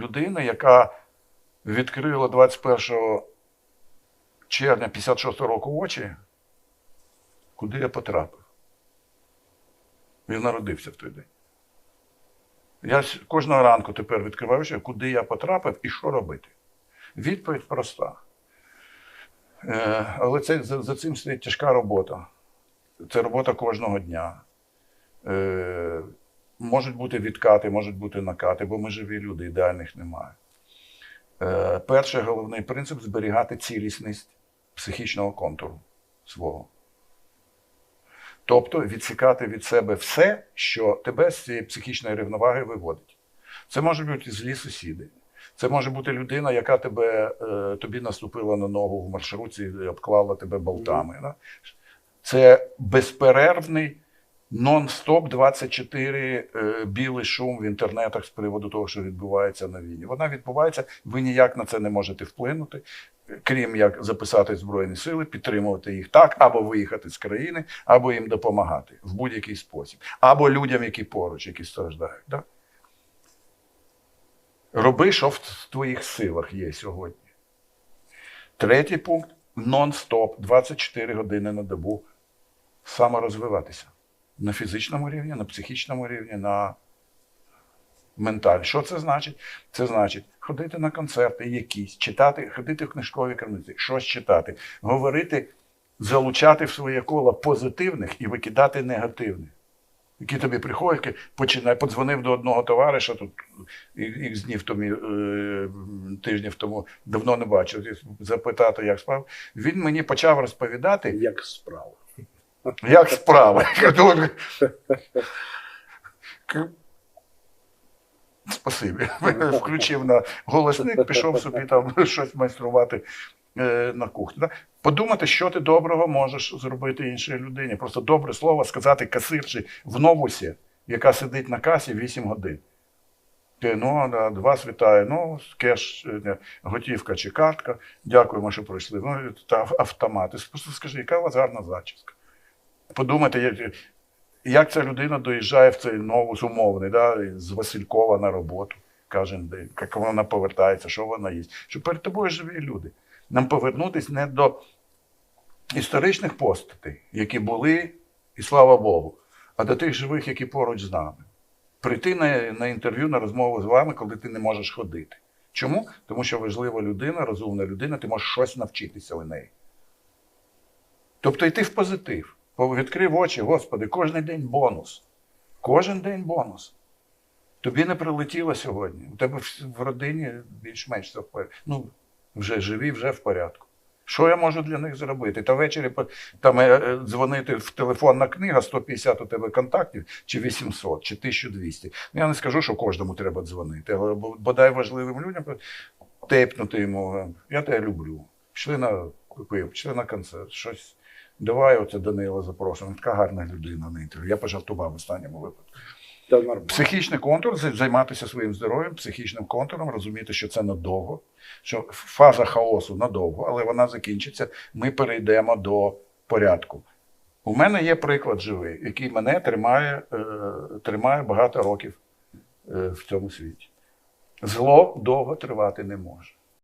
людини, яка відкрила 21 червня 56 року очі, куди я потрапив. Він народився в той день. Я кожного ранку тепер відкриваю, очі, куди я потрапив і що робити. Відповідь проста. Е, але це, за, за цим стоїть тяжка робота. Це робота кожного дня. Можуть бути відкати, можуть бути накати, бо ми живі люди, ідеальних немає. Е, перший головний принцип зберігати цілісність психічного контуру свого. Тобто відсікати від себе все, що тебе з цієї психічної рівноваги виводить. Це можуть бути злі сусіди. Це може бути людина, яка тебе, е, тобі наступила на ногу в маршрутці і обклала тебе болтами. Да? Це безперервний нон-стоп 24 е, білий шум в інтернетах з приводу того, що відбувається на війні. Вона відбувається, ви ніяк на це не можете вплинути, крім як записати Збройні сили, підтримувати їх так, або виїхати з країни, або їм допомагати в будь-який спосіб, або людям, які поруч, які страждають. Да? Роби, що в твоїх силах є сьогодні. Третій пункт нон-стоп, 24 години на добу саморозвиватися на фізичному рівні, на психічному рівні, на менталі. Що це значить? Це значить ходити на концерти якісь, читати, ходити в книжкові крамниці, щось читати, говорити, залучати в своє коло позитивних і викидати негативних. Які тобі приходять, починає, подзвонив до одного товариша тут ікс днів тому, е, тижнів тому, давно не бачив, запитати, як справа. Він мені почав розповідати, Як справа? Як к- Спасибі. Включив на голосник, пішов собі там щось майструвати е, на кухні. Подумати, що ти доброго можеш зробити іншій людині. Просто добре слово сказати касирчі в новусі, яка сидить на касі 8 годин. Ти, ну, вас вітаю. Ну, кеш, е, готівка чи картка. Дякуємо, що пройшли. Ну, та автомат. Ти Просто скажи, яка у вас гарна зачіска. Подумайте, як, ця людина доїжджає в цей новус умовний, да, з Василькова на роботу кожен як вона повертається, що вона їсть. Що перед тобою живі люди. Нам повернутися не до історичних постатей, які були, і слава Богу, а до тих живих, які поруч з нами. Прийти на, на інтерв'ю, на розмову з вами, коли ти не можеш ходити. Чому? Тому що важлива людина, розумна людина, ти можеш щось навчитися у неї. Тобто йти в позитив. Відкрив очі, Господи, кожен день бонус. Кожен день бонус. Тобі не прилетіло сьогодні. У тебе в, родині більш-менш все в порядку. Ну, вже живі, вже в порядку. Що я можу для них зробити? Та ввечері там, е, е, дзвонити в телефонна книга, 150 у тебе контактів, чи 800, чи 1200. Ну, Я не скажу, що кожному треба дзвонити, але бодай важливим людям тепнути йому. Я тебе люблю. Пішли на купив, пішли на концерт, щось. Давай оце Данила запрошуємо. Така гарна людина на інтерв'ю. Я пожартував в останньому випадку. Та нормально. Психічний контур займатися своїм здоров'ям, психічним контуром, розуміти, що це надовго, що фаза хаосу надовго, але вона закінчиться. Ми перейдемо до порядку. У мене є приклад живий, який мене тримає, е, тримає багато років е, в цьому світі. Зло довго тривати не може.